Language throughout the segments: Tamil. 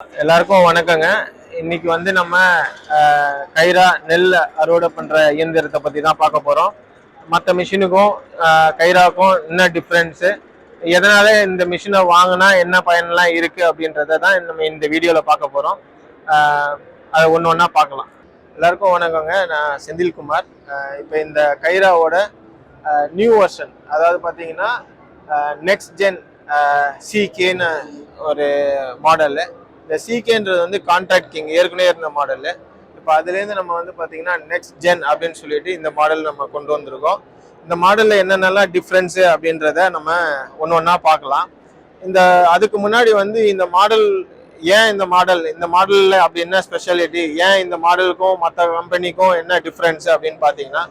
எல்லாருக்கும் வணக்கங்க. இன்னைக்கு வந்து நம்ம கைரா நெல் அறுவடை பண்ற இயந்திரத்தை பத்தி தான் பார்க்க போறோம். மற்ற மிஷினுக்கும் அஹ், கைராக்கும் என்ன டிஃப்ரென்ஸு எதனால இந்த மிஷினை வாங்கினா என்ன பயன்லாம் இருக்கு அப்படின்றத தான் நம்ம இந்த வீடியோவில் பார்க்க போறோம். அதை ஒன்று ஒன்றா பார்க்கலாம். எல்லாருக்கும் வணக்கங்க. நான் செந்தில்குமார். இப்போ இந்த கைராவோட நியூ வெர்ஷன் அதாவது பார்த்தீங்கன்னா நெக்ஸ்ட் ஜென் சிகேன்னு ஒரு மாடலு இந்த சிகேன்றது வந்து கான்ட்ராக்ட் கிங் ஏற்கனவே இருந்த மாடலு இப்போ அதுலேருந்து நம்ம வந்து பார்த்தீங்கன்னா நெக்ஸ்ட் ஜென் அப்படின்னு சொல்லிட்டு இந்த மாடல் நம்ம கொண்டு வந்திருக்கோம். இந்த மாடலில் என்னென்னலாம் டிஃப்ரென்ஸு அப்படின்றத நம்ம ஒன்று ஒன்றா பார்க்கலாம். இந்த அதுக்கு முன்னாடி வந்து இந்த மாடல் ஏன் இந்த மாடல் இந்த மாடலில் அப்படி என்ன ஸ்பெஷாலிட்டி ஏன் இந்த மாடலுக்கும் மற்ற கம்பெனிக்கும் என்ன டிஃப்ரென்ஸ் அப்படின்னு பார்த்தீங்கன்னா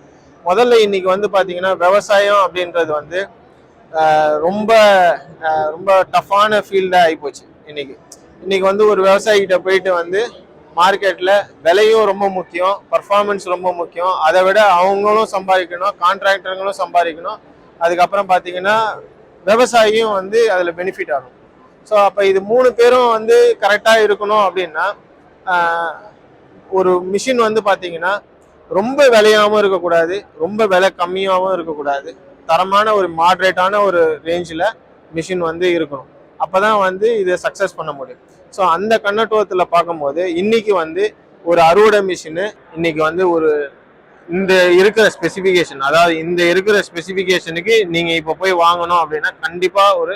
முதல்ல இன்னைக்கு வந்து பார்த்தீங்கன்னா விவசாயம் அப்படின்றது வந்து ரொம்ப ரொம்ப டஃப்பான ஃபீல்டாக ஆகிப்போச்சு இன்னைக்கு. இன்னைக்கு வந்து ஒரு விவசாயிகிட்ட போயிட்டு வந்து மார்க்கெட்டில் விலையும் ரொம்ப முக்கியம் பர்ஃபார்மன்ஸ் ரொம்ப முக்கியம். அதை விட அவங்களும் சம்பாதிக்கணும் கான்ட்ராக்டர்களும் சம்பாதிக்கணும். அதுக்கப்புறம் பார்த்தீங்கன்னா விவசாயியும் வந்து அதில் பெனிஃபிட் ஆகும். ஸோ அப்போ இது மூணு பேரும் வந்து கரெக்டாக இருக்கணும் அப்படின்னா ஒரு மிஷின் வந்து பார்த்தீங்கன்னா ரொம்ப விலையாகவும் இருக்கக்கூடாது ரொம்ப விலை கம்மியாகவும் இருக்கக்கூடாது. தரமான ஒரு மாட்ரேட்டான ஒரு ரேஞ்சில் மிஷின் வந்து இருக்கணும். அப்போ தான் வந்து இதை சக்ஸஸ் பண்ண முடியும். ஸோ அந்த கண்ணத்துவத்தில் பார்க்கும்போது இன்னைக்கு வந்து ஒரு அறுவடை மிஷினு இன்னைக்கு வந்து ஒரு இந்த இருக்கிற ஸ்பெசிஃபிகேஷன் அதாவது இந்த இருக்கிற ஸ்பெசிஃபிகேஷனுக்கு நீங்கள் இப்போ போய் வாங்கணும் அப்படின்னா கண்டிப்பாக ஒரு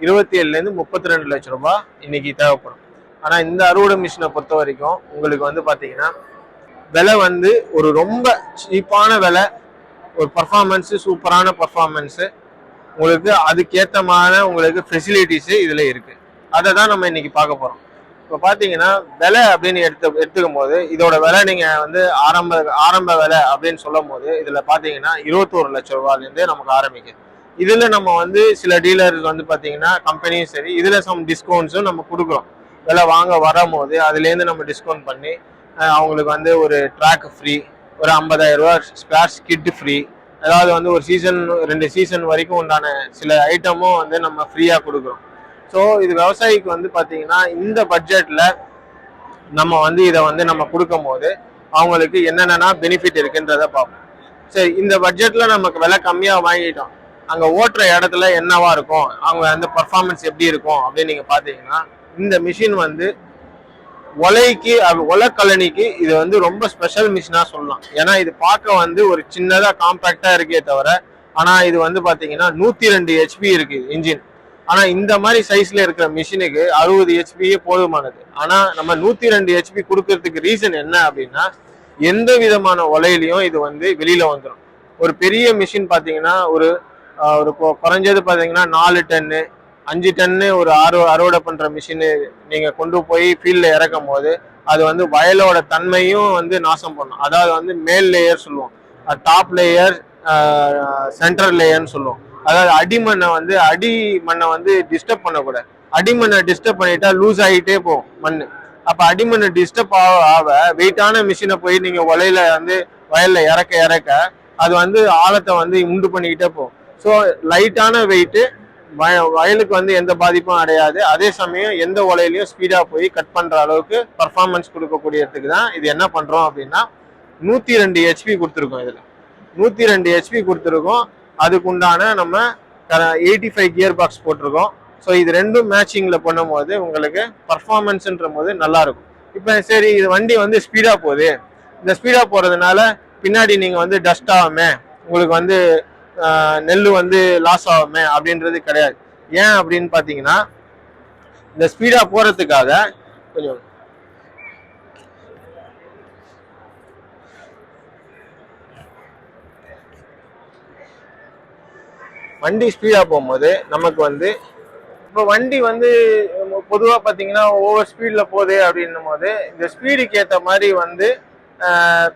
இருபத்தி ஏழுலேருந்து முப்பத்தி ரெண்டு லட்ச ரூபாய் இன்னைக்கு தேவைப்படும். ஆனால் இந்த அறுவடை மிஷினை பொறுத்த வரைக்கும் உங்களுக்கு வந்து பார்த்தீங்கன்னா விலை வந்து ஒரு ரொம்ப சீப்பான விலை ஒரு பர்ஃபார்மன்ஸு சூப்பரான பர்ஃபார்மன்ஸு உங்களுக்கு அதுக்கேற்றமான உங்களுக்கு ஃபெசிலிட்டிஸு இதில் இருக்குது அதை தான் நம்ம இன்னைக்கு பார்க்க போகிறோம் இப்போ பார்த்தீங்கன்னா விலை அப்படின்னு எடுத்து எடுத்துக்கும் போது இதோட விலை நீங்கள் வந்து ஆரம்ப ஆரம்ப விலை அப்படின்னு சொல்லும் போது இதில் பார்த்தீங்கன்னா இருபத்தோரு லட்ச ரூபாலேருந்து நமக்கு ஆரம்பிக்குது. இதில் நம்ம வந்து சில டீலர்ஸ் வந்து பார்த்தீங்கன்னா கம்பெனியும் சரி இதில் சம் டிஸ்கவுண்ட்ஸும் நம்ம கொடுக்குறோம். விலை வாங்க வரும்போது அதுலேருந்து நம்ம டிஸ்கவுண்ட் பண்ணி அவங்களுக்கு வந்து ஒரு ட்ராக் ஃப்ரீ ஒரு 50000 ரூபா ஸ்பேர்ஸ் கிட் ஃப்ரீ அதாவது வந்து ஒரு சீசன் ரெண்டு சீசன் வரைக்கும் உண்டான சில ஐட்டமும் வந்து நம்ம ஃப்ரீயாக கொடுக்குறோம். ஸோ இது விவசாயிக்கு வந்து பார்த்தீங்கன்னா இந்த பட்ஜெட்டில் நம்ம வந்து இதை வந்து நம்ம கொடுக்கும் போது அவங்களுக்கு என்னென்னா பெனிஃபிட் இருக்குன்றத பார்ப்போம். சரி இந்த பட்ஜெட்டில் நமக்கு விலை கம்மியாக வாங்கிட்டோம். அங்கே ஓட்டுற இடத்துல என்னவா இருக்கும்? அவங்க அந்த பர்ஃபார்மன்ஸ் எப்படி இருக்கும் அப்படின்னு நீங்கள் பார்த்தீங்கன்னா இந்த மிஷின் வந்து ஒலைக்கு அது ஒலக்கலனிக்கு இது வந்து ரொம்ப ஸ்பெஷல் மிஷினாக சொல்லலாம். ஏன்னா இது பார்க்க வந்து ஒரு சின்னதாக காம்பேக்டாக இருக்கே தவிர ஆனால் இது வந்து பார்த்தீங்கன்னா நூற்றி ரெண்டு ஹெச்பி இருக்குது இன்ஜின் ஆனால் இந்த மாதிரி சைஸில் இருக்கிற மிஷினுக்கு அறுபது ஹெச்பியே போதுமானது. ஆனால் நம்ம நூற்றி ரெண்டு ஹெச்பி கொடுக்கறதுக்கு ரீசன் என்ன அப்படின்னா எந்த விதமான ஒலையிலையும் இது வந்து வெளியில் வந்துடும் ஒரு பெரிய மிஷின் பார்த்தீங்கன்னா ஒரு ஒரு கொ- குறைஞ்சது பார்த்தீங்கன்னா நாலு டன்னு அஞ்சு டன்னு ஒரு அறு அறுவடை பண்ணுற மிஷினு நீங்கள் கொண்டு போய் ஃபீல்டில் இறக்கும் போது அது வந்து வயலோட தன்மையும் வந்து நாசம் பண்ணும். அதாவது வந்து மேல் லேயர் சொல்லுவோம். டாப் லேயர் சென்டர் லேயர்னு சொல்லுவோம். அதாவது அடிமண்ணை வந்து அடி மண்ணை வந்து டிஸ்டர்ப் பண்ணக்கூடாது. அடிமண்ணை டிஸ்டர்ப் பண்ணிட்டா லூஸ் ஆகிட்டே போகும் மண் அப்போ அடிமண்ணை டிஸ்டர்ப் ஆக ஆக வெயிட்டான மிஷினை போய் நீங்கள் ஒலையில வந்து வயலில் இறக்க இறக்க அது வந்து ஆழத்தை வந்து உண்டு பண்ணிக்கிட்டே போகும். ஸோ லைட்டான வெயிட்டு வயலுக்கு வந்து எந்த பாதிப்பும் அடையாது. அதே சமயம் எந்த ஒலையிலையும் ஸ்பீடாக போய் கட் பண்ணுற அளவுக்கு பர்ஃபார்மன்ஸ் கொடுக்கக்கூடியதுக்கு தான் இது என்ன பண்ணுறோம் அப்படின்னா நூற்றி ரெண்டு ஹெச்பி கொடுத்துருக்கோம் இதில். நூற்றி ரெண்டு ஹெச்பி கொடுத்துருக்கோம். அதுக்கு உண்டான நம்ம எயிட்டி ஃபைவ் கியர் பாக்ஸ் போட்டிருக்கோம். ஸோ இது ரெண்டும் மேட்சிங்கில் பண்ணும்போது உங்களுக்கு பர்ஃபார்மன்ஸுன்ற போது நல்லாயிருக்கும் இப்போ சரி இது வண்டி வந்து ஸ்பீடாக போகுது. இந்த ஸ்பீடாக போகிறதுனால பின்னாடி நீங்கள் வந்து டஸ்ட் ஆகாமல் உங்களுக்கு வந்து நெல் வந்து லாஸ் ஆகுமே அப்படின்றது கிடையாது. ஏன் அப்படின்னு பார்த்தீங்கன்னா இந்த ஸ்பீடாக போகிறதுக்காக கொஞ்சம் வண்டி ஸ்பீடாக போகும்போது நமக்கு வந்து இப்போ வண்டி வந்து பொதுவாக பார்த்தீங்கன்னா ஓவர் ஸ்பீடில் போகுது அப்படின்னும் போது இந்த ஸ்பீடுக்கு ஏற்ற மாதிரி வந்து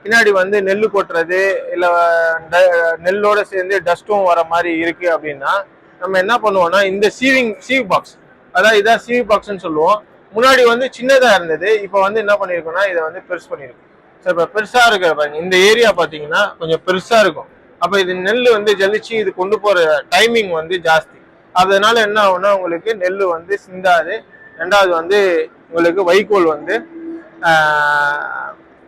பின்னாடி வந்து நெல் கொட்டுறது இல்லை நெல்லோட சேர்ந்து டஸ்ட்டும் வர மாதிரி இருக்கு அப்படின்னா நம்ம என்ன பண்ணுவோம்னா இந்த சீவிங் சீவ் பாக்ஸ் அதாவது இதான் சீவ் பாக்ஸ்ன்னு சொல்லுவோம். முன்னாடி வந்து சின்னதாக இருந்தது இப்போ வந்து என்ன பண்ணியிருக்கோம்னா இதை வந்து பெருசு பண்ணியிருக்கோம் ஸோ இப்போ பெருசாக இருக்கிற பாருங்க இந்த ஏரியா பார்த்தீங்கன்னா கொஞ்சம் பெருசாக இருக்கும். அப்போ இது நெல் வந்து ஜலிச்சு இது கொண்டு போகிற டைமிங் வந்து ஜாஸ்தி. அதனால என்ன ஆகும்னா உங்களுக்கு நெல் வந்து சிந்தாது. ரெண்டாவது வந்து உங்களுக்கு வைக்கோல் வந்து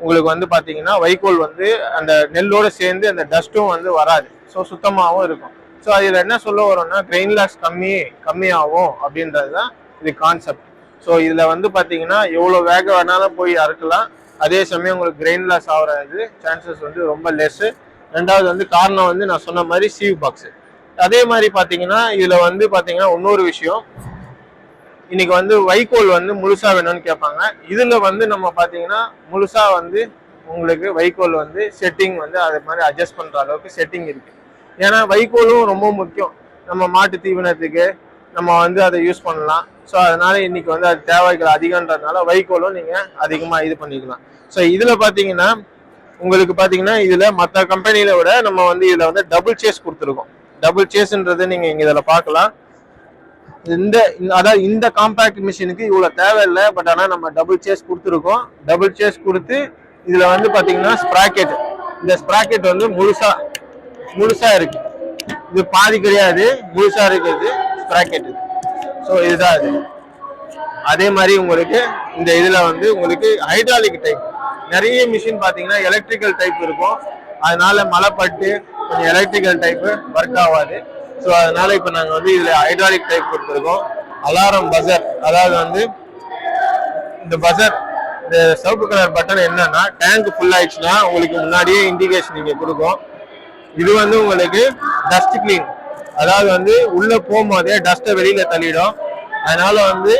உங்களுக்கு வந்து பார்த்தீங்கன்னா வைக்கோல் வந்து அந்த நெல்லோடு சேர்ந்து அந்த டஸ்ட்டும் வந்து வராது. ஸோ சுத்தமாகவும் இருக்கும். ஸோ அதில் என்ன சொல்ல வரோம்னா கிரெயின் லாஸ் கம்மி கம்மியாகும் அப்படின்றது தான் இது கான்செப்ட் ஸோ இதில் வந்து பார்த்தீங்கன்னா எவ்வளோ வேக வேணாலும் போய் அறுக்கலாம். அதே சமயம் உங்களுக்கு கிரெயின் லாஸ் ஆகிற இது சான்சஸ் வந்து ரொம்ப லெஸ்ஸு ரெண்டாவது வந்து காரணம் வந்து நான் சொன்ன மாதிரி சீவ் பாக்ஸு அதே மாதிரி பார்த்தீங்கன்னா இதில் வந்து பார்த்தீங்கன்னா இன்னொரு விஷயம். இன்னைக்கு வந்து வைக்கோல் வந்து முழுசா வேணும்னு கேட்பாங்க. இதுல வந்து நம்ம பாத்தீங்கன்னா முழுசா வந்து உங்களுக்கு வைக்கோல் வந்து செட்டிங் வந்து அது மாதிரி அட்ஜஸ்ட் பண்ற அளவுக்கு செட்டிங் இருக்கு. ஏன்னா வைக்கோலும் ரொம்ப முக்கியம். நம்ம மாட்டு தீவனத்துக்கு நம்ம வந்து அதை யூஸ் பண்ணலாம். ஸோ அதனால இன்னைக்கு வந்து அது தேவைகள் அதிகன்றதுனால வைக்கோலும் நீங்க அதிகமா இது பண்ணிக்கலாம். ஸோ இதுல பாத்தீங்கன்னா உங்களுக்கு பாத்தீங்கன்னா இதுல மற்ற கம்பெனியில விட நம்ம வந்து இதுல வந்து டபுள் சேஸ் கொடுத்துருக்கோம். டபுள் சேஸ்ன்றது நீங்க இங்க இதுல பார்க்கலாம். இந்த அதாவது இந்த காம்பேக்ட் மிஷினுக்கு இவ்வளோ தேவையில்லை பட் ஆனால் நம்ம டபுள் சேஸ் கொடுத்துருக்கோம். டபுள் சேஸ் கொடுத்து இதில் வந்து பார்த்தீங்கன்னா ஸ்ப்ராக்கெட் இந்த ஸ்ப்ராக்கெட் வந்து முழுசா முழுசா இருக்கு. இது பாதி கிடையாது முழுசா இருக்கிறது ஸ்ப்ராக்கெட் ஸோ இதுதான் அது அதே மாதிரி உங்களுக்கு இந்த இதில் வந்து உங்களுக்கு ஹைட்ராலிக் டைப் நிறைய மிஷின் பார்த்தீங்கன்னா எலக்ட்ரிக்கல் டைப் இருக்கும். அதனால மலைப்பட்டு கொஞ்சம் எலக்ட்ரிக்கல் டைப்பு ஒர்க் ஆகாது. ஸோ அதனால இப்போ நாங்கள் வந்து இதில் ஹைட்ராலிக் டைப் கொடுத்துருக்கோம். அலாரம் பசர் அதாவது வந்து இந்த பசர் இந்த சிவப்பு கலர் பட்டன் என்னன்னா டேங்க் ஃபுல் ஆயிடுச்சுன்னா உங்களுக்கு முன்னாடியே இண்டிகேஷன் நீங்கள் கொடுக்கும். இது வந்து உங்களுக்கு டஸ்ட் கிளீன் அதாவது வந்து உள்ளே போகும்போதே டஸ்ட்டை வெளியில் தள்ளிடும். அதனால வந்து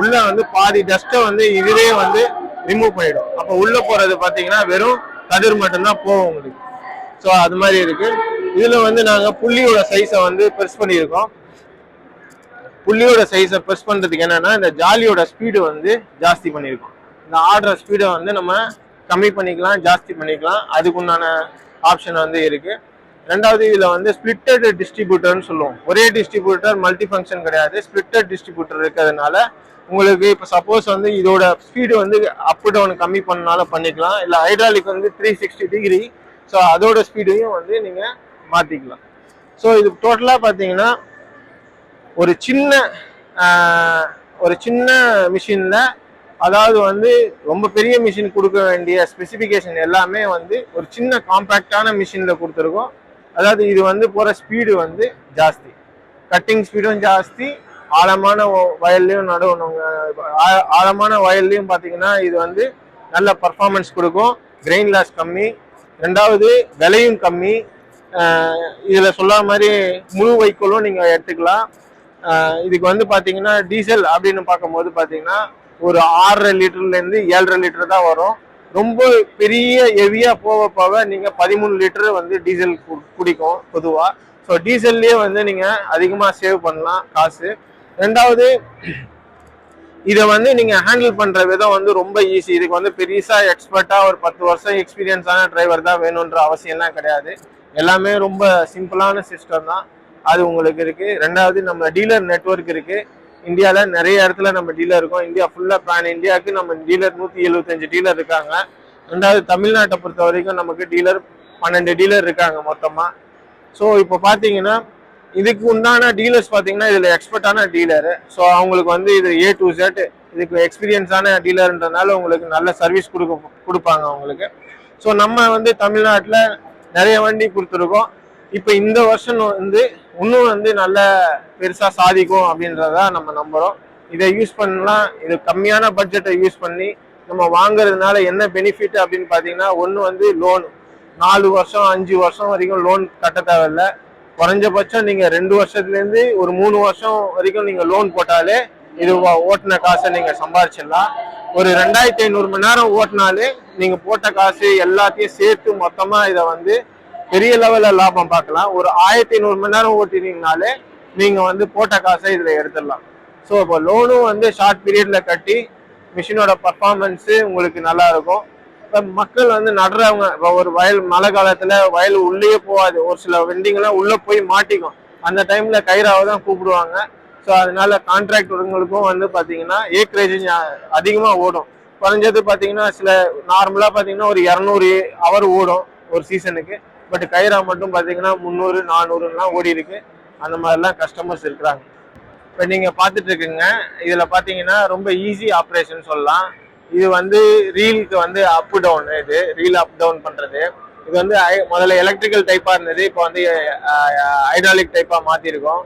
உள்ள வந்து பாதி டஸ்ட்டை வந்து இதுவே வந்து ரிமூவ் பண்ணிடும். அப்போ உள்ளே போகிறது பார்த்தீங்கன்னா வெறும் கதிர் மட்டும்தான் போகும் உங்களுக்கு. ஸோ அது மாதிரி இருக்குது இதுல வந்து நாங்க புள்ளியோட சைஸை வந்து பெருசு பண்ணியிருக்கோம். புள்ளியோட சைஸை ப்ரெஸ் பண்றதுக்கு என்னன்னா இந்த ஜாலியோட ஸ்பீடு வந்து ஜாஸ்தி பண்ணியிருக்கோம். இந்த ஆடுற ஸ்பீடை வந்து நம்ம கம்மி பண்ணிக்கலாம் ஜாஸ்தி பண்ணிக்கலாம். அதுக்குண்டான ஆப்ஷன் வந்து இருக்கு. ரெண்டாவது இதுல வந்து ஸ்பிளிட்டட் டிஸ்ட்ரிபியூட்டர்னு சொல்லுவோம். ஒரே டிஸ்ட்ரிபியூட்டர் மல்டி ஃபங்க்ஷன் கிடையாது. ஸ்பிளிட்டட் டிஸ்ட்ரிபியூட்டர் இருக்கிறதுனால உங்களுக்கு இப்போ சப்போஸ் வந்து இதோட ஸ்பீடு வந்து அப் டவுன் கம்மி பண்ணாலும் பண்ணிக்கலாம். இல்லை ஹைட்ராலிக் வந்து த்ரீ சிக்ஸ்டி டிகிரி ஸோ அதோட ஸ்பீடையும் வந்து நீங்கள் மாற்றிக்கலாம் ஸோ இது டோட்டலாக பார்த்தீங்கன்னா ஒரு சின்ன ஒரு சின்ன மிஷினில் அதாவது வந்து ரொம்ப பெரிய மிஷின் கொடுக்க வேண்டிய ஸ்பெசிஃபிகேஷன் எல்லாமே வந்து ஒரு சின்ன காம்பேக்டான மிஷினில் கொடுத்துருக்கோம். அதாவது இது வந்து போகிற ஸ்பீடு வந்து ஜாஸ்தி. கட்டிங் ஸ்பீடும் ஜாஸ்தி ஆழமான வயல்லையும் நடுவு ஆழமான வயல்லையும் பார்த்தீங்கன்னா இது வந்து நல்ல பர்ஃபார்மன்ஸ் கொடுக்கும். கிரெயின் லாஸ் கம்மி. ரெண்டாவது விலையும் கம்மி. இதில் சொல்லாத மாதிரி முழு வைக்கோலும் நீங்கள் எடுத்துக்கலாம். இதுக்கு வந்து பார்த்தீங்கன்னா டீசல் அப்படின்னு பார்க்கும்போது பார்த்தீங்கன்னா ஒரு ஆறரை லிட்டர்லேருந்து ஏழரை லிட்டர் தான் வரும். ரொம்ப பெரிய ஹெவியாக போக போக நீங்கள் பதிமூணு லிட்டர் வந்து டீசல் கு- குடிக்கும் பொதுவாக ஸோ டீசல்லையே வந்து நீங்கள் அதிகமாக சேவ் பண்ணலாம் காசு. ரெண்டாவது இதை வந்து நீங்கள் ஹேண்டில் பண்ணுற விதம் வந்து ரொம்ப ஈஸி இதுக்கு வந்து பெருசாக எக்ஸ்பர்ட்டாக ஒரு பத்து வருஷம் எக்ஸ்பீரியன்ஸான டிரைவர் தான் வேணுன்ற அவசியம்லாம் கிடையாது. எல்லாமே ரொம்ப சிம்பிளான சிஸ்டம் தான். அது உங்களுக்கு இருக்கு. ரெண்டாவது நம்ம டீலர் நெட்வொர்க் இருக்கு. இந்தியாவில் நிறைய இடத்துல நம்ம டீலர் இருக்கோம். இந்தியா ஃபுல்லாக பேன் இந்தியாவுக்கு நம்ம டீலர் நூற்றி எழுபத்தஞ்சு டீலர் இருக்காங்க. ரெண்டாவது தமிழ்நாட்டை பொறுத்த வரைக்கும் நமக்கு டீலர் பன்னெண்டு டீலர் இருக்காங்க மொத்தமாக ஸோ இப்போ பார்த்தீங்கன்னா இதுக்கு உண்டான டீலர்ஸ் பார்த்தீங்கன்னா இதில் எக்ஸ்பர்ட்டான டீலரு ஸோ அவங்களுக்கு வந்து இது ஏ டு செட் இதுக்கு எக்ஸ்பீரியன்ஸான டீலர்ன்றனால உங்களுக்கு நல்ல சர்வீஸ் கொடுக்க கொடுப்பாங்க அவங்களுக்கு. ஸோ நம்ம வந்து தமிழ்நாட்டில் நிறைய வண்டி கொடுத்துருக்கோம். இப்போ இந்த வருஷம் வந்து இன்னும் வந்து நல்ல பெருசாக சாதிக்கும் அப்படின்றத நம்ம நம்புகிறோம் இதை யூஸ் பண்ணலாம் இது கம்மியான பட்ஜெட்டை யூஸ் பண்ணி நம்ம வாங்குறதுனால என்ன பெனிஃபிட் அப்படின்னு பார்த்தீங்கன்னா ஒன்று வந்து லோன் நாலு வருஷம் அஞ்சு வருஷம் வரைக்கும் லோன் கட்ட தேவையில்ல. குறைஞ்சபட்சம் நீங்கள் ரெண்டு வருஷத்துலேருந்து ஒரு மூணு வருஷம் வரைக்கும் நீங்கள் லோன் போட்டாலே இது ஓட்டின காசை நீங்கள் சம்பாரிச்சிடலாம். ஒரு ரெண்டாயிரத்தி ஐநூறு மணி நேரம் ஓட்டினாலே நீங்க போட்ட காசு எல்லாத்தையும் சேர்த்து மொத்தமா இதை வந்து பெரிய லெவல்ல லாபம் பார்க்கலாம். ஒரு ஆயிரத்தி ஐநூறு மணி நேரம் ஓட்டினீங்கனாலே நீங்க வந்து போட்ட காசை இதுல எடுத்துடலாம். ஸோ இப்போ லோனும் வந்து ஷார்ட் பீரியட்ல கட்டி மிஷினோட பர்ஃபார்மன்ஸு உங்களுக்கு நல்லா இருக்கும். இப்போ மக்கள் வந்து நடுறவங்க இப்போ ஒரு வயல் மழை காலத்தில் வயல் உள்ளேயே போகாது. ஒரு சில வெண்டிங்லாம் உள்ளே போய் மாட்டிக்கும். அந்த டைமில் கயிறாவை தான் கூப்பிடுவாங்க. ஸோ அதனால கான்ட்ராக்டருங்களுக்கும் வந்து பார்த்தீங்கன்னா ஏக்கரேஜ் அதிகமாக ஓடும். குறைஞ்சது பார்த்தீங்கன்னா சில நார்மலாக பார்த்தீங்கன்னா ஒரு இரநூறு அவர் ஓடும் ஒரு சீசனுக்கு பட் கைரா மட்டும் பார்த்தீங்கன்னா முந்நூறு நானூறுலாம் ஓடி இருக்கு. அந்த மாதிரிலாம் கஸ்டமர்ஸ் இருக்கிறாங்க. இப்போ நீங்கள் பார்த்துட்டு இருக்குங்க. இதில் பார்த்தீங்கன்னா ரொம்ப ஈஸி ஆப்ரேஷன் சொல்லலாம். இது வந்து ரீலுக்கு வந்து அப் டவுன் இது ரீல் அப் டவுன் பண்ணுறது இது வந்து ஐ- முதல்ல எலக்ட்ரிக்கல் டைப்பாக இருந்தது. இப்போ வந்து ஹைட்ராலிக் டைப்பாக மாற்றிருக்கோம்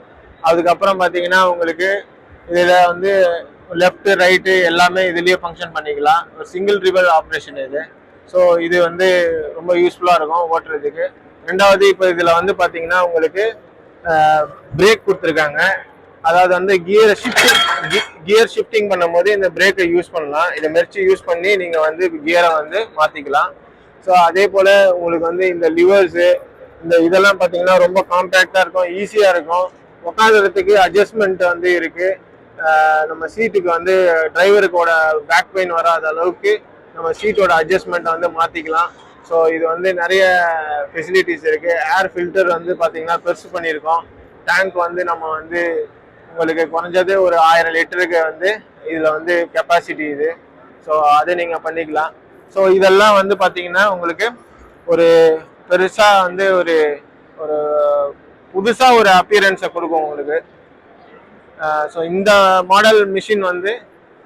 அதுக்கப்புறம் பார்த்தீங்கன்னா உங்களுக்கு இதில் வந்து லெஃப்ட் ரைட்டு எல்லாமே இதுலேயே ஃபங்க்ஷன் பண்ணிக்கலாம். ஒரு சிங்கிள் ரிவல் ஆப்ரேஷன் இது. ஸோ இது வந்து ரொம்ப யூஸ்ஃபுல்லாக இருக்கும் ஓட்டுறதுக்கு. ரெண்டாவது இப்போ இதில் வந்து பார்த்தீங்கன்னா உங்களுக்கு பிரேக் கொடுத்துருக்காங்க. அதாவது வந்து கியர் ஷிஃப்டிங் கியர் ஷிஃப்டிங் பண்ணும்போது இந்த பிரேக்கை யூஸ் பண்ணலாம். இதை மெரிச்சு யூஸ் பண்ணி நீங்கள் வந்து கியரை வந்து மாற்றிக்கலாம் ஸோ அதே போல் உங்களுக்கு வந்து இந்த லிவர்ஸு இந்த இதெல்லாம் பார்த்தீங்கன்னா ரொம்ப காம்பேக்டாக இருக்கும் ஈஸியாக இருக்கும். உட்காந்துறதுக்கு அட்ஜஸ்ட்மெண்ட் வந்து இருக்குது நம்ம சீட்டுக்கு வந்து டிரைவருக்கோட பேக் பெயின் வராத அளவுக்கு நம்ம சீட்டோட அட்ஜஸ்ட்மெண்ட் வந்து மாற்றிக்கலாம் ஸோ இது வந்து நிறைய ஃபெசிலிட்டிஸ் இருக்குது ஏர் ஃபில்டர் வந்து பார்த்தீங்கன்னா பெருசு பண்ணியிருக்கோம். டேங்க் வந்து நம்ம வந்து உங்களுக்கு குறைஞ்சது ஒரு ஆயிரம் லிட்டருக்கு வந்து இதில் வந்து கெப்பாசிட்டி இது. ஸோ அதை நீங்கள் பண்ணிக்கலாம். ஸோ இதெல்லாம் வந்து பார்த்தீங்கன்னா உங்களுக்கு ஒரு பெருசாக வந்து ஒரு ஒரு புதுசாக ஒரு அப்பியரன்ஸை கொடுக்கும் உங்களுக்கு. ஸோ இந்த மாடல் மிஷின் வந்து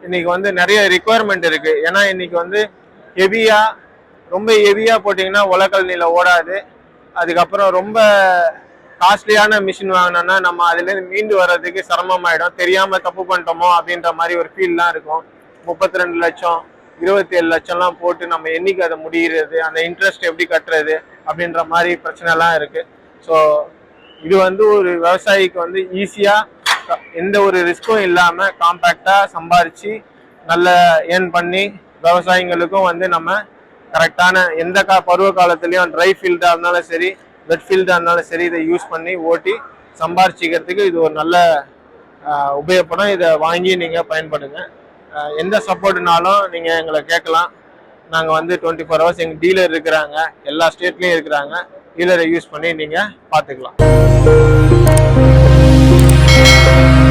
இன்னைக்கு வந்து நிறைய ரிக்குவயர்மெண்ட் இருக்குது ஏன்னா இன்றைக்கி வந்து ஹெவியாக ரொம்ப ஹெவியாக போட்டிங்கன்னா உலக்கல் உலக்கல்னில ஓடாது. அதுக்கப்புறம் ரொம்ப காஸ்ட்லியான மிஷின் வாங்கினோன்னா நம்ம அதுலேருந்து மீண்டு வர்றதுக்கு சிரமமாயிடும். தெரியாமல் தப்பு பண்ணிட்டோமோ அப்படின்ற மாதிரி ஒரு ஃபீல்லாம் இருக்கும். முப்பத்தி ரெண்டு லட்சம் இருபத்தி ஏழு லட்சம்லாம் போட்டு நம்ம என்னைக்கு அதை முடிகிறது அந்த இன்ட்ரெஸ்ட் எப்படி கட்டுறது அப்படின்ற மாதிரி பிரச்சனைலாம் இருக்குது ஸோ இது வந்து ஒரு விவசாயிக்கு வந்து ஈஸியா எந்த ஒரு ரிஸ்க்கும் இல்லாம காம்பேக்டா சம்பாரிச்சு நல்ல ஏர்ன் பண்ணி விவசாயிங்களுக்கும் வந்து நம்ம கரெக்டான எந்த கா பருவ காலத்துலயும் ட்ரை ஃபீல்டா இருந்தாலும் சரி வெட் ஃபீல்டா இருந்தாலும் சரி இதை யூஸ் பண்ணி ஓட்டி சம்பாரிச்சிக்கிறதுக்கு இது ஒரு நல்ல உபயோகப்படும். இதை வாங்கி நீங்க பயன்படுங்க. எந்த சப்போர்ட்னாலும் நீங்க எங்களை கேட்கலாம். நாங்கள் வந்து டுவெண்ட்டி ஃபோர் ஹவர்ஸ் எங்கள் டீலர் இருக்கிறாங்க. எல்லா ஸ்டேட்லேயும் இருக்கிறாங்க. டீலரை யூஸ் பண்ணி நீங்கள் பார்த்துக்கலாம்